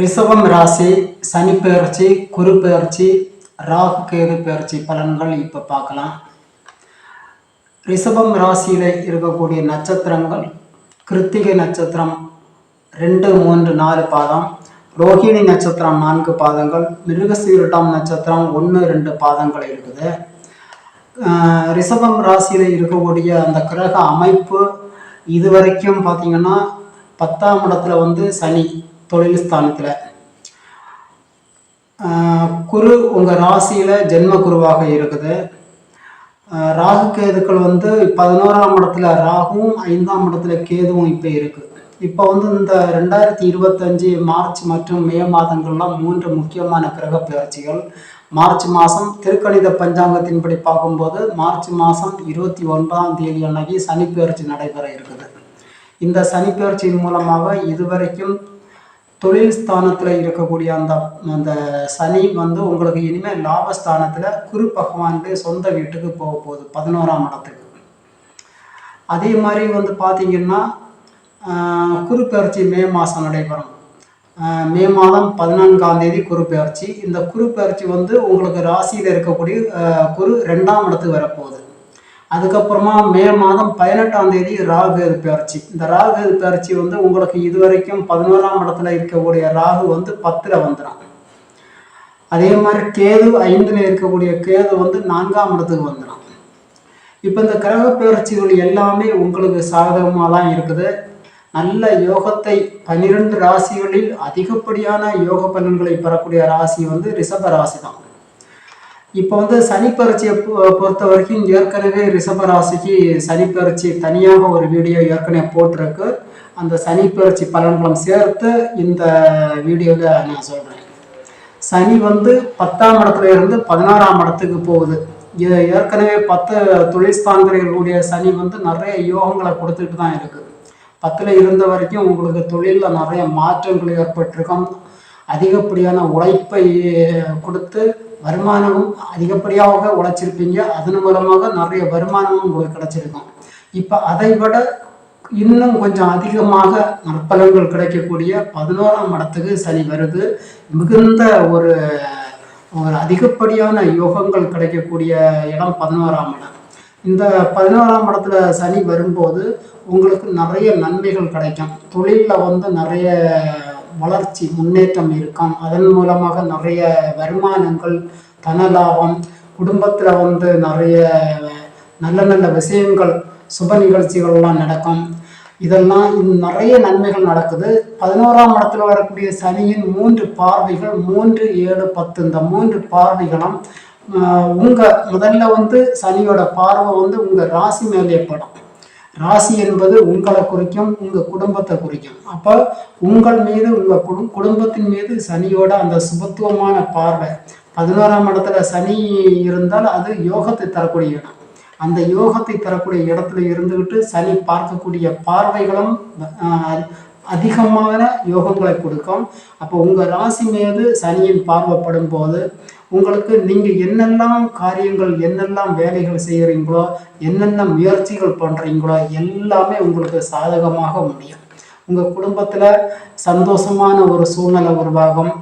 ரிஷபம் ராசி சனி பெயர்ச்சி குரு பெயர்ச்சி ராகு கேது பெயர்ச்சி பலன்கள் இப்போ பார்க்கலாம். ரிஷபம் ராசியில் இருக்கக்கூடிய நட்சத்திரங்கள் கிருத்திகை நட்சத்திரம் ரெண்டு மூன்று நாலு பாதம். ரோஹிணி நட்சத்திரம் நான்கு பாதங்கள். மிருகசீரட்டாம் நட்சத்திரம் ஒன்று ரெண்டு பாதங்கள் இருக்குது. ரிஷபம் ராசியில் இருக்கக்கூடிய அந்த கிரக அமைப்பு இதுவரைக்கும் பார்த்தீங்கன்னா பத்தாம் இடத்துல வந்து சனி. தொழில் ஸ்தானத்தில் குரு உங்கள் ராசியில் ஜென்ம குருவாக இருக்குது. ராகு கேதுக்கள் வந்து பதினோராம் இடத்துல ராகுவும் ஐந்தாம் இடத்துல கேதுவும் இப்போ இருக்குது இப்போ வந்து இந்த ரெண்டாயிரத்தி இருபத்தஞ்சி மார்ச் மற்றும் மே மாதங்கள்லாம் மூன்று முக்கியமான கிரக பெயர்ச்சிகள் மார்ச் மாதம் திருக்கணித பஞ்சாங்கத்தின்படி பார்க்கும்போது மார்ச் மாதம் இருபத்தி ஒன்பதாம் தேதி அன்னைக்கு சனி பெயர்ச்சி நடைபெற இருக்குது. இந்த சனி பெயர்ச்சியின் மூலமாக இதுவரைக்கும் தொழில் ஸ்தானத்தில் இருக்கக்கூடிய அந்த அந்த சனி வந்து உங்களுக்கு இனிமேல் லாபஸ்தானத்தில் குரு பகவானுடைய சொந்த வீட்டுக்கு போக போகுது பதினோராம் இடத்துக்கு. அதே மாதிரி வந்து பார்த்திங்கன்னா ஆஹ், குரு மே மாதம் நடைபெறும். மே மாதம் பதினான்காம் தேதி குரு இந்த குரு வந்து உங்களுக்கு ராசியில் இருக்கக்கூடிய குரு ரெண்டாம் இடத்துக்கு வரப்போகுது. அதுக்கப்புறமா மே மாதம் பதினெட்டாம் தேதி ராகு பயிற்சி இந்த ராகு பயிற்சி வந்து உங்களுக்கு இதுவரைக்கும் பதினோராம் இடத்துல இருக்கக்கூடிய ராகு வந்து பத்தில் வந்துடும் அதே மாதிரி கேது ஐந்தில் இருக்கக்கூடிய கேது வந்து நான்காம் இடத்துக்கு வந்துடும் இப்போ இந்த கிரக பயிற்சிகள் எல்லாமே உங்களுக்கு சாதகமாக தான் இருக்குது. நல்ல யோகத்தை பன்னிரெண்டு ராசிகளில் அதிகப்படியான யோக பலன்களை பெறக்கூடிய ராசி வந்து ரிஷப ராசி தான் இப்போ வந்து சனிப்பயிற்சியை பொ- பொறுத்த வரைக்கும் ஏற்கனவே ரிஷப ராசிக்கு சனி தனியாக ஒரு வீடியோ ஏற்கனவே போட்டிருக்கு. அந்த சனிப்பயிற்சி பலன்களும் சேர்த்து இந்த வீடியோவில் நான் சொல்கிறேன் சனி வந்து பத்தாம் இடத்துல இருந்து பதினாறாம் இடத்துக்கு போகுது. இது ஏற்கனவே பத்து தொழில்ஸ்தானங்களுடைய சனி வந்து நிறைய யோகங்களை கொடுத்துட்டு தான் இருக்குது பத்தில் இருந்த வரைக்கும் உங்களுக்கு தொழிலில் நிறைய மாற்றங்கள் ஏற்பட்டிருக்கும். அதிகப்படியான உழைப்பை கொடுத்து வருமானமும் அதிகப்படியாக உழைச்சிருப்பீங்க. அதன் மூலமாக நிறைய வருமானமும் உங்களுக்கு கிடைச்சிருக்கும். இப்போ அதை விட இன்னும் கொஞ்சம் அதிகமாக நற்பலன்கள் கிடைக்கக்கூடிய பதினோராம் இடத்துக்கு சனி வருது. மிகுந்த ஒரு ஒரு அதிகப்படியான யோகங்கள் கிடைக்கக்கூடிய இடம் பதினோராம் இடம். இந்த பதினோராம் இடத்துல சனி வரும்போது உங்களுக்கு நிறைய நன்மைகள் கிடைக்கும். தொழிலில் வந்து நிறைய வளர்ச்சி முன்னேற்றம் இருக்கும். அதன் மூலமாக நிறைய வருமானங்கள் தனலாபம் குடும்பத்தில் வந்து நிறைய நல்ல நல்ல விஷயங்கள் சுப நிகழ்ச்சிகள்லாம் நடக்கும். இதெல்லாம் நிறைய நன்மைகள் நடக்குது. பதினோராம் இடத்துல வரக்கூடிய சனியின் மூன்று பார்வைகள் மூன்று ஏழு பத்து இந்த மூன்று பார்வைகளும் உங்கள் உங்க முதல்ல வந்து சனியோட பார்வை வந்து உங்க ராசி மேலே படும். ராசி என்பது உங்களை குறிக்கும் உங்க குடும்பத்தை குறிக்கும். அப்போ உங்கள் மீது உங்க குடும் குடும்பத்தின் மீது சனியோட அந்த சுபத்துவமான பார்வை. பதினோராம் இடத்துல சனி இருந்தால் அது யோகத்தை தரக்கூடிய இடம். அந்த யோகத்தை தரக்கூடிய இடத்துல இருந்துக்கிட்டு சனி பார்க்கக்கூடிய பார்வைகளும் அதிகமான யோகங்களை கொடுக்கும். அப்போ உங்கள் ராசி மீது சனியின் பார்வைப்படும் போது உங்களுக்கு நீங்கள் என்னெல்லாம் காரியங்கள் என்னெல்லாம் வேலைகள் செய்கிறீங்களோ என்னென்ன முயற்சிகள் பண்ணுறீங்களோ எல்லாமே உங்களுக்கு சாதகமாக முடியும். உங்கள் குடும்பத்தில் சந்தோஷமான ஒரு சூழ்நிலை உருவாகும்.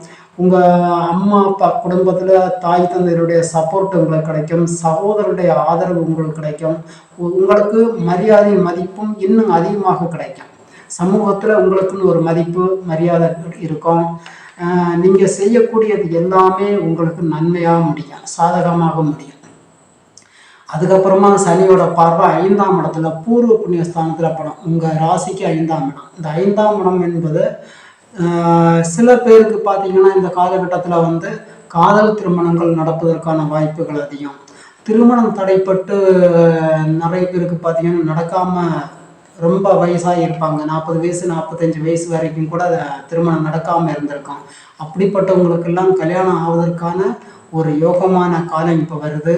உங்கள் அம்மா அப்பா குடும்பத்தில் தாய் தந்தையருடைய சப்போர்ட் உங்களுக்கு கிடைக்கும். சகோதரருடைய ஆதரவு உங்களுக்கு கிடைக்கும். உங்களுக்கு மரியாதை மதிப்பும் இன்னும் அதிகமாக கிடைக்கும். சமூகத்தில் உங்களுக்குன்னு ஒரு மதிப்பு மரியாதை இருக்கும். நீங்கள் செய்யக்கூடியது எல்லாமே உங்களுக்கு நன்மையாக முடியும் சாதகமாக முடியும். அதுக்கப்புறமா சனியோட பார்வை ஐந்தாம் இடத்துல பூர்வ புண்ணிய ஸ்தானத்தில் படம். உங்கள் ராசிக்கு ஐந்தாம் இடம். இந்த ஐந்தாம் இடம் என்பது சில பேருக்கு பார்த்தீங்கன்னா இந்த காலகட்டத்தில் வந்து காதல் திருமணங்கள் நடப்பதற்கான வாய்ப்புகள் அதிகம். திருமணம் தடைப்பட்டு நிறைய பேருக்கு பார்த்தீங்கன்னா நடக்காமல் ரொம்ப வயசாக இருப்பாங்க. நாற்பது வயசு நாற்பத்தஞ்சு வயசு வரைக்கும் கூட திருமணம் நடக்காமல் இருந்திருக்கோம். அப்படிப்பட்டவங்களுக்கெல்லாம் கல்யாணம் ஆவதற்கான ஒரு யோகமான காலம் இப்போ வருது.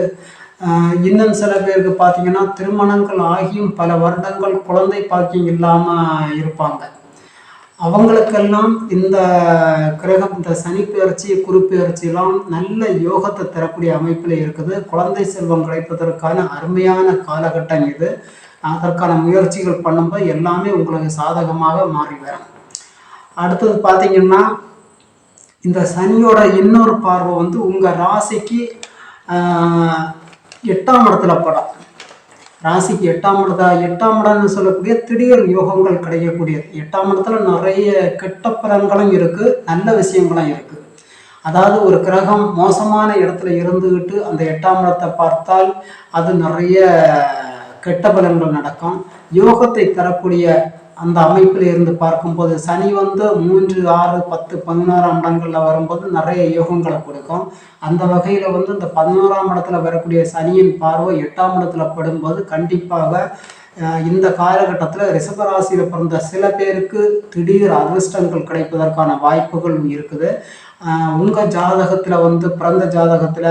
இன்னும் சில பேருக்கு பார்த்தீங்கன்னா திருமணங்கள் ஆகியும் பல வருடங்கள் குழந்தை பாக்கியம் இல்லாமல் இருப்பாங்க. அவங்களுக்கெல்லாம் இந்த கிரகம் இந்த சனி பெயர்ச்சி நல்ல யோகத்தை தரக்கூடிய அமைப்பில் இருக்குது. குழந்தை செல்வம் கிடைப்பதற்கான அருமையான காலகட்டம் இது. அதற்கான முயற்சிகள் பண்ணும்போது எல்லாமே உங்களுக்கு சாதகமாக மாறி வரும். அடுத்தது பார்த்தீங்கன்னா இந்த சனியோட இன்னொரு பார்வை வந்து உங்கள் ராசிக்கு எட்டாம் இடத்துல படம். ராசிக்கு எட்டாம் இடத்தா எட்டாம் இடம்னு சொல்லக்கூடிய திடீர் யோகங்கள் கிடைக்கக்கூடியது. எட்டாம் இடத்துல நிறைய கெட்ட பலன்களும் இருக்குது நல்ல விஷயங்களும் இருக்குது அதாவது ஒரு கிரகம் மோசமான இடத்துல இருந்துகிட்டு அந்த எட்டாம் இடத்தை பார்த்தால் அது நிறைய கெட்ட பலன்கள் நடக்கும். யோகத்தை தரக்கூடிய அந்த அமைப்பில் இருந்து பார்க்கும்போது சனி வந்து மூன்று ஆறு பத்து பதினோராம் இடங்களில் வரும்போது நிறைய யோகங்களை கொடுக்கும். அந்த வகையில் வந்து இந்த பதினோராம் இடத்துல வரக்கூடிய சனியின் பார்வை எட்டாம் இடத்துல படும்போது கண்டிப்பாக இந்த காலகட்டத்தில் ரிஷபராசியில் பிறந்த சில பேருக்கு திடீர் அதிர்ஷ்டங்கள் கிடைப்பதற்கான வாய்ப்புகள் இருக்குது. உங்கள் ஜாதகத்தில் வந்து பிறந்த ஜாதகத்தில்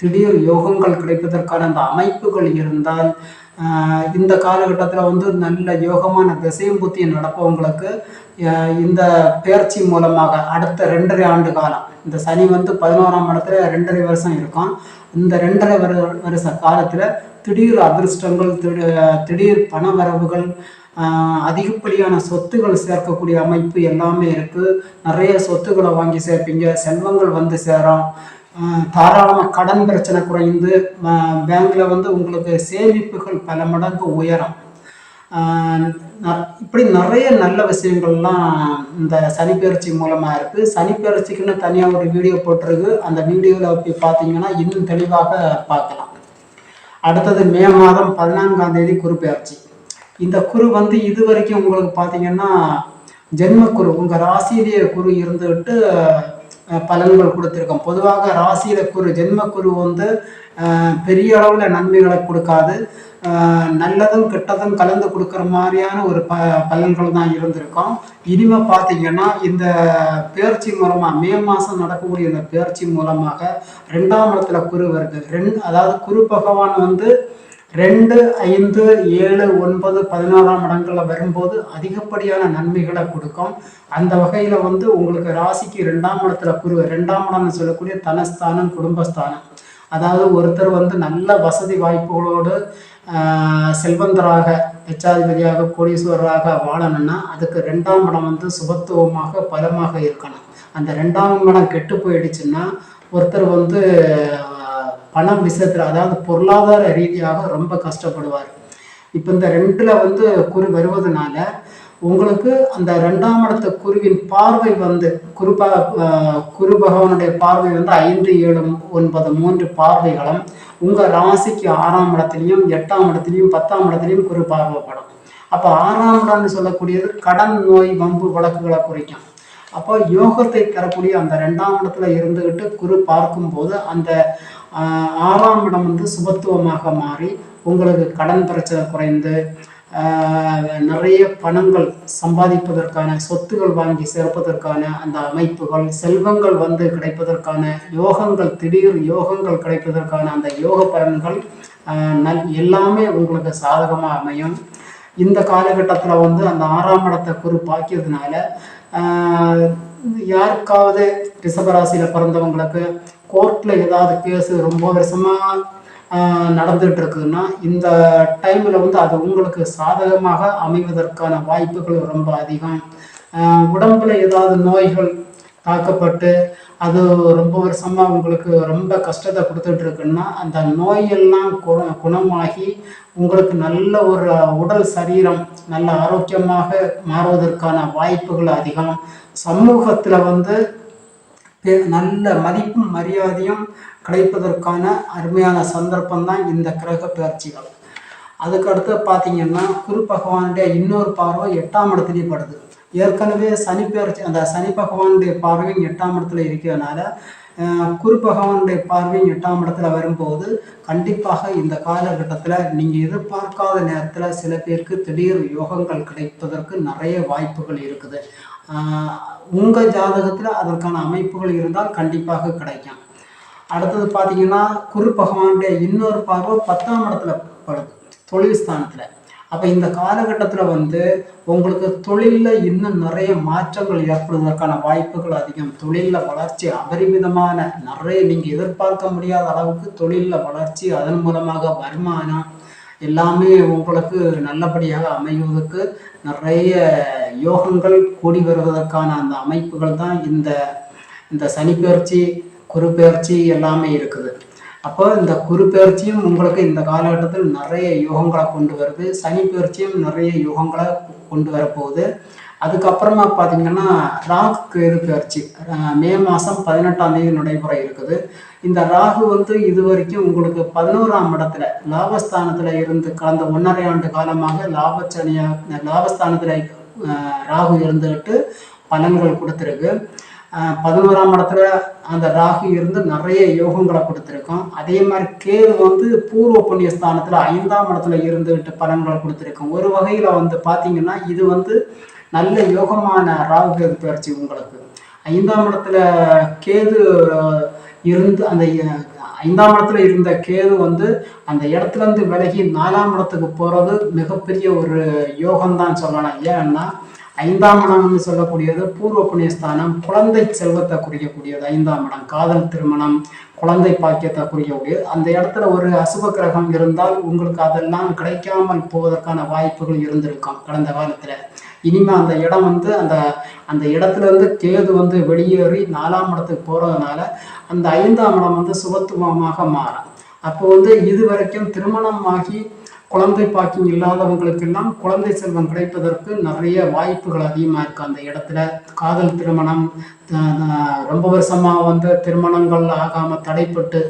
திடீர் யோகங்கள் கிடைப்பதற்கான அந்த அமைப்புகள் இருந்தால் இந்த காலகட்டத்தில் வந்து நல்ல யோகமான திசையும் புத்தியும் நடப்பவங்களுக்கு இந்த பயிற்சி மூலமாக அடுத்த ரெண்டரை ஆண்டு காலம் இந்த சனி வந்து பதினோராம் இடத்துல ரெண்டரை வருஷம் இருக்கும். இந்த ரெண்டரை வரு வருஷ காலத்தில் திடீர் அதிர்ஷ்டங்கள் திடீர் திடீர் பண வரவுகள் அதிகப்படியான சொத்துகள் சேர்க்கக்கூடிய அமைப்பு எல்லாமே இருக்குது நிறைய சொத்துக்களை வாங்கி சேர்ப்பீங்க செல்வங்கள் வந்து சேரும். தாராளமாக கடன் பிரச்சனை குறைந்து பேங்க்ல வந்து உங்களுக்கு சேமிப்புகள் பல மடங்கு உயரும். ந- இப்படி நிறைய நல்ல விஷயங்கள்லாம் இந்த சனிப்பெயர்ச்சி மூலமாக இருக்குது சனிப்பெயர்ச்சிக்குன்னு தனியாக ஒரு வீடியோ போட்டிருக்கு. அந்த வீடியோவில் போய் பார்த்தீங்கன்னா இன்னும் தெளிவாக பார்க்கலாம். அடுத்தது மே மாதம் பதினான்காம் தேதி குரு இந்த குரு வந்து இது வரைக்கும் உங்களுக்கு பார்த்தீங்கன்னா ஜென்ம குரு உங்கள் ராசியிலேயே குரு இருந்துக்கிட்டு பலன்கள் கொடுத்துருக்கோம். பொதுவாக ராசியில குரு ஜென்ம குரு வந்து பெரிய அளவில் நன்மைகளை கொடுக்காது. நல்லதும் கெட்டதும் கலந்து கொடுக்குற மாதிரியான ஒரு ப பலன்கள் தான் இருந்திருக்கும். இனிமே பார்த்தீங்கன்னா இந்த பேர்ச்சி மூலமாக மே மாதம் நடக்கக்கூடிய இந்த பேர்ச்சி மூலமாக ரெண்டாம் இடத்துல குரு வருது. ரெண்டு அதாவது குரு பகவான் வந்து ரெண்டு ஐந்து ஏழு ஒன்பது பதினாறாம் இடங்களில் வரும்போது அதிகப்படியான நன்மைகளை கொடுக்கும். அந்த வகையில் வந்து உங்களுக்கு ராசிக்கு ரெண்டாம் இடத்துல குரு ரெண்டாம் இடம்னு சொல்லக்கூடிய தனஸ்தானம் குடும்பஸ்தானம். அதாவது ஒருத்தர் வந்து நல்ல வசதி வாய்ப்புகளோடு செல்வந்தராக லட்சாதிபதியாக கோடீஸ்வரராக வாழணும்னா அதுக்கு ரெண்டாம் இடம் வந்து சுபத்துவமாக பலமாக இருக்கணும். அந்த ரெண்டாம் இடம் கெட்டு போயிடுச்சுன்னா ஒருத்தர் வந்து பணம் பண விஷயத்தில் அதாவது பொருளாதார ரீதியாக ரொம்ப கஷ்டப்படுவார். இப்போ இந்த ரெண்டில் வந்து குரு வருவதனால உங்களுக்கு அந்த ரெண்டாம் இடத்து குருவின் பார்வை வந்து குருபா குரு பகவானுடைய பார்வை வந்து ஐந்து ஏழு ஒன்பது மூன்று பார்வைகளும் உங்கள் ராசிக்கு ஆறாம் இடத்துலையும் எட்டாம் இடத்துலையும் பத்தாம் இடத்துலையும் குரு பார்வைப்படும். அப்போ ஆறாம் இடம்னு சொல்லக்கூடியது கடன் நோய் வம்பு வழக்குகளை குறிக்கும். அப்போ யோகத்தை தரக்கூடிய அந்த ரெண்டாம் இடத்துல இருந்துகிட்டு குரு பார்க்கும்போது அந்த ஆறாம் இடம் வந்து சுபத்துவமாக மாறி உங்களுக்கு கடன் பிரச்சனை குறைந்து நிறைய பணங்கள் சம்பாதிப்பதற்கான சொத்துகள் வாங்கி சேர்ப்பதற்கான அந்த அமைப்புகள் செல்வங்கள் வந்து கிடைப்பதற்கான யோகங்கள் திடீர் யோகங்கள் கிடைப்பதற்கான அந்த யோக பலன்கள் நல் எல்லாமே உங்களுக்கு சாதகமாக அமையும். இந்த காலகட்டத்தில் வந்து அந்த ஆறாம் இடத்தை குறிப்பாக்கியதுனால யாருக்காவது ரிஷபராசியில் பிறந்தவங்களுக்கு கோர்ட்டில் ஏதாவது கேஸு ரொம்ப வருஷமாக நடந்துகிட்டு இருக்குதுன்னா இந்த டைமில் வந்து அது உங்களுக்கு சாதகமாக அமைவதற்கான வாய்ப்புகள் ரொம்ப அதிகம். உடம்புல ஏதாவது நோய்கள் தாக்கப்பட்டு அது ரொம்ப வருஷமாக உங்களுக்கு ரொம்ப கஷ்டத்தை கொடுத்துட்டு இருக்குன்னா அந்த நோயெல்லாம் குண குணமாகி உங்களுக்கு நல்ல ஒரு உடல் சரீரம் நல்ல ஆரோக்கியமாக மாறுவதற்கான வாய்ப்புகள் அதிகம். சமூகத்தில் வந்து நல்ல மதிப்பும் மரியாதையும் கிடைப்பதற்கான அருமையான சந்தர்ப்பம் தான் இந்த கிரக பயிற்சிகள் அதுக்கடுத்து பார்த்தீங்கன்னா குரு பகவானுடைய இன்னொரு பார்வை எட்டாம் இடத்துலயே படுது. ஏற்கனவே சனி பயிற்சி அந்த சனி பகவானுடைய பார்வையும் எட்டாம் இடத்துல இருக்கிறதுனால குரு பகவானுடைய பார்வையும் எட்டாம் இடத்துல வரும்போது கண்டிப்பாக இந்த காலகட்டத்தில் நீங்கள் எதிர்பார்க்காத நேரத்தில் சில பேருக்கு திடீர் யோகங்கள் கிடைப்பதற்கு நிறைய வாய்ப்புகள் இருக்குது. உங்கள் ஜாதகத்தில் அதற்கான அமைப்புகள் இருந்தால் கண்டிப்பாக கிடைக்கும். அடுத்தது பார்த்தீங்கன்னா குரு பகவானுடைய இன்னொரு பார்வை பத்தாம் இடத்துல படுது தொழில் ஸ்தானத்தில். அப்போ இந்த காலகட்டத்தில் வந்து உங்களுக்கு தொழிலில் இன்னும் நிறைய மாற்றங்கள் ஏற்படுவதற்கான வாய்ப்புகள் அதிகம். தொழிலில் வளர்ச்சி அபரிமிதமான நிறைய நீங்கள் எதிர்பார்க்க முடியாத அளவுக்கு தொழிலில் வளர்ச்சி அதன் மூலமாக வருமானம் எல்லாமே உங்களுக்கு நல்லபடியாக அமைவதற்கு நிறைய யோகங்கள் கூடி வருவதற்கான அந்த அமைப்புகள் தான் இந்த இந்த சனிப்பெயர்ச்சி குறுப்பெயர்ச்சி எல்லாமே இருக்குது. அப்போ இந்த குறுப்பெயர்ச்சியும் உங்களுக்கு இந்த காலகட்டத்தில் நிறைய யோகங்களை கொண்டு வருது. சனிப்பெயர்ச்சியும் நிறைய யோகங்களை கொண்டு வரப்போகுது. அதுக்கப்புறமா பார்த்தீங்கன்னா ராகு கேது பயிற்சி மே மாதம் பதினெட்டாம் தேதி நடைபெற இருக்குது. இந்த ராகு வந்து இது வரைக்கும் உங்களுக்கு பதினோராம் இடத்துல லாபஸ்தானத்தில் இருந்து கடந்த ஒன்றரை ஆண்டு காலமாக லாபச்சனியாக லாபஸ்தானத்தில் ராகு இருந்துக்கிட்டு பலன்கள் கொடுத்துருக்கு. பதினோராம் இடத்துல அந்த ராகு இருந்து நிறைய யோகங்களை கொடுத்துருக்கோம். அதே மாதிரி கேது வந்து பூர்வ புண்ணிய ஸ்தானத்தில் ஐந்தாம் இடத்துல இருந்துகிட்டு பலன்கள் கொடுத்துருக்கோம். ஒரு வகையில் வந்து பார்த்தீங்கன்னா இது வந்து நல்ல யோகமான ராகு கேது பயிற்சி உங்களுக்கு. ஐந்தாம் இடத்துல கேது இருந்து அந்த ஐந்தாம் இடத்துல இருந்த கேது வந்து அந்த இடத்துல இருந்து விலகி நாலாம் இடத்துக்கு போறது மிகப்பெரிய ஒரு யோகம்தான் சொல்லலாம். ஏன்னா ஐந்தாம் இடம்னு சொல்லக்கூடியது பூர்வ புண்ணியஸ்தானம் குழந்தை செல்வத்தை குறிக்கக்கூடியது ஐந்தாம் இடம். காதல் திருமணம் குழந்தை பாக்கியத்தை குறிக்கக்கூடியது. அந்த இடத்துல ஒரு அசுப கிரகம் இருந்தால் உங்களுக்கு அதெல்லாம் கிடைக்காமல் போவதற்கான வாய்ப்புகள் இருந்திருக்கும். கடந்த காலத்துல. இனிமே அந்த இடம் வந்து அந்த அந்த இடத்துலேருந்து கேது வந்து வெளியேறி நாலாம் இடத்துக்கு போகிறதுனால அந்த ஐந்தாம் இடம் வந்து சுபத்துவமாக மாறும். அப்போ வந்து இது வரைக்கும் திருமணம் ஆகி குழந்தை பாக்கியம் இல்லாதவங்களுக்கெல்லாம் குழந்தை செல்வம் கிடைப்பதற்கு நிறைய வாய்ப்புகள் அதிகமாக இருக்குது அந்த இடத்துல. காதல் திருமணம் ரொம்ப வருஷமாக வந்து திருமணங்கள் ஆகாமல் தடைப்பட்டு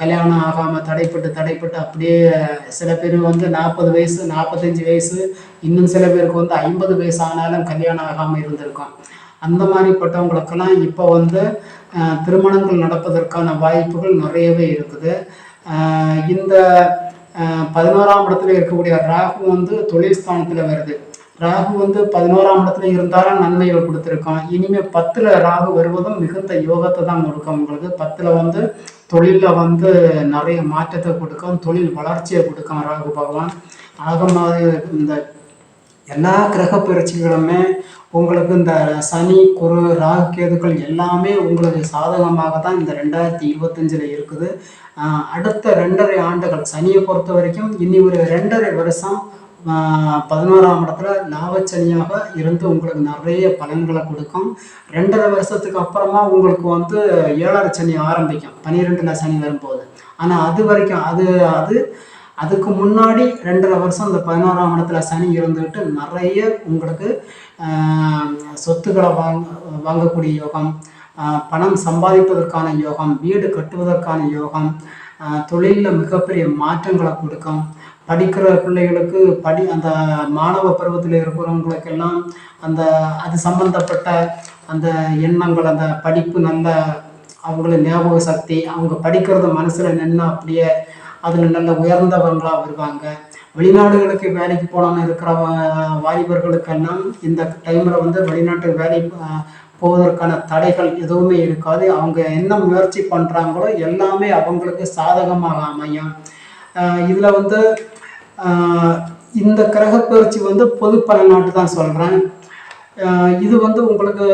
கல்யாணம் ஆகாமல் தடைப்பட்டு தடைப்பட்டு அப்படியே சில பேர் வந்து நாற்பது வயசு நாற்பத்தஞ்சு வயசு இன்னும் சில பேருக்கு வந்து ஐம்பது வயசு ஆனாலும் கல்யாணம் ஆகாமல் இருந்திருக்கும். அந்த மாதிரிப்பட்டவங்களுக்கெல்லாம் இப்போ வந்து திருமணங்கள் நடப்பதற்கான வாய்ப்புகள் நிறையவே இருக்குது. இந்த பதினோராம் இடத்துல இருக்கக்கூடிய ராகு வந்து தொழில் ஸ்தானத்தில் வருது. ராகு வந்து பதினோராம் இடத்துல இருந்தாலும் நன்மைகள் கொடுத்துருக்கோம். இனிமேல் பத்தில் ராகு வருவதும் மிகுந்த யோகத்தை தான் கொடுக்கும் உங்களுக்கு. பத்தில் வந்து தொழிலில் வந்து நிறைய மாற்றத்தை கொடுக்கும் தொழில் வளர்ச்சியை கொடுக்கும் ராகு பகவான். ஆக மாதிரி இந்த எல்லா கிரக பயிற்சிகளுமே உங்களுக்கு இந்த சனி குரு ராகு கேதுக்கள் எல்லாமே உங்களுக்கு சாதகமாக தான் இந்த ரெண்டாயிரத்தி இருபத்தஞ்சில் இருக்குது. அடுத்த ரெண்டரை ஆண்டுகள் சனியை பொறுத்த வரைக்கும் இனி ஒரு ரெண்டரை வருஷம் பதினோராம் இடத்துல லாபச்சனியாக இருந்து உங்களுக்கு நிறைய பலன்களை கொடுக்கும். ரெண்டரை வருஷத்துக்கு அப்புறமா உங்களுக்கு வந்து ஏழரை சனி ஆரம்பிக்கும். பன்னிரெண்டுல சனி வரும்போது. ஆனால் அது வரைக்கும் அது அது அதுக்கு முன்னாடி ரெண்டரை வருஷம் இந்த பதினோராம் இடத்துல சனி இருந்துக்கிட்டு நிறைய உங்களுக்கு சொத்துக்களை வாங்க வாங்கக்கூடிய யோகம் பணம் சம்பாதிப்பதற்கான யோகம் வீடு கட்டுவதற்கான யோகம் தொழிலில் மிகப்பெரிய மாற்றங்களை கொடுக்கும். படிக்கிற பிள்ளைகளுக்கு படி அந்த மாணவ பருவத்தில் இருக்கிறவங்களுக்கெல்லாம் அந்த அது சம்பந்தப்பட்ட அந்த எண்ணங்கள் அந்த படிப்பு நல்ல அவங்கள ஞாபக சக்தி அவங்க படிக்கிறத மனசில் நின்று அப்படியே அதில் நல்ல உயர்ந்தவங்களாக வருவாங்க. வெளிநாடுகளுக்கு வேலைக்கு போகலான்னு இருக்கிற வாலிபர்களுக்கெல்லாம் இந்த டைமில் வந்து வெளிநாட்டுக்கு வேலை போவதற்கான தடைகள் எதுவுமே இருக்காது. அவங்க என்ன முயற்சி பண்ணுறாங்களோ எல்லாமே அவங்களுக்கு சாதகமாக அமையும். இதில் வந்து இந்த கிரகப்பெயர்ச்சி வந்து பொது பலநாட்டு தான் சொல்கிறேன் இது வந்து உங்களுக்கு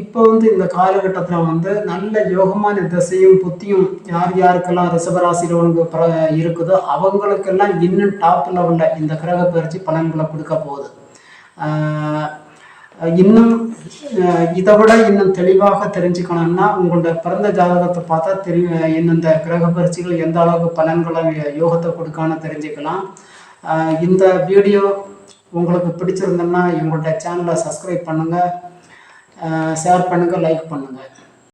இப்போ வந்து இந்த காலகட்டத்தில் வந்து நல்ல யோகமான திசையும் புத்தியும் யார் யாருக்கெல்லாம் ரிசபராசியில் ஒன்று பிர இருக்குதோ அவங்களுக்கெல்லாம் இன்னும் டாப் லெவலில் இந்த கிரக பயிற்சி பலன்களை கொடுக்க போகுது. இன்னும் இதை விட இன்னும் தெளிவாக தெரிஞ்சுக்கணும்னா உங்களோட பிறந்த ஜாதகத்தை பார்த்தா தெரி இன்னும் இந்த கிரக பயிற்சிகள் எந்த அளவுக்கு பலன்களை யோகத்தை கொடுக்கான்னு தெரிஞ்சுக்கலாம். இந்த வீடியோ உங்களுக்கு பிடிச்சிருந்தோம்னா எங்களோட சேனலை சப்ஸ்கிரைப் பண்ணுங்கள் ஷேர் பண்ணுங்கள் லைக் பண்ணுங்கள்